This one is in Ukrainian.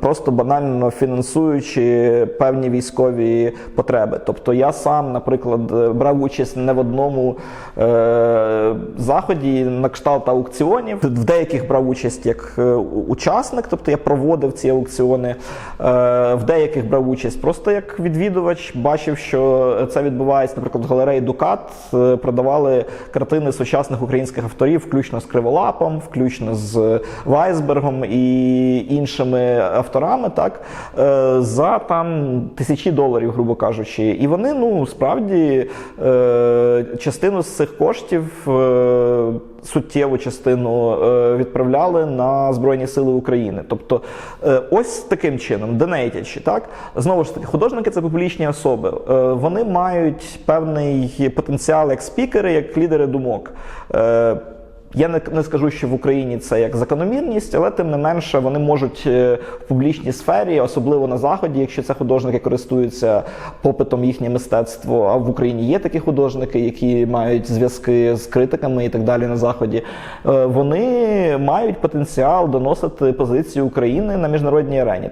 Просто банально фінансуючи певні військові потреби. Тобто я сам, наприклад, брав участь не в одному е- заході на кшталт аукціонів. В деяких брав участь як е, учасник, тобто я проводив ці аукціони. Е- в деяких брав участь просто як відвідувач, бачив, що це відбувається. Наприклад, в галереї Дукат е, продавали картини сучасних українських авторів, включно з Криволапом, включно з Вайсбергом і іншими авторами, так е, за там тисячі доларів, грубо кажучи. І вони ну справді е, частину з цих коштів. е, Суттєву частину відправляли на Збройні Сили України. Тобто, ось таким чином, донейтячи, так знову ж таки, художники це публічні особи. Вони мають певний потенціал як спікери, як лідери думок. Я не, не скажу, що в Україні це як закономірність, але тим не менше вони можуть е, в публічній сфері, особливо на заході, якщо це художники користуються попитом їхнє мистецтво. А в Україні є такі художники, які мають зв'язки з критиками і так далі на заході. е, Вони мають потенціал доносити позицію України на міжнародній арені.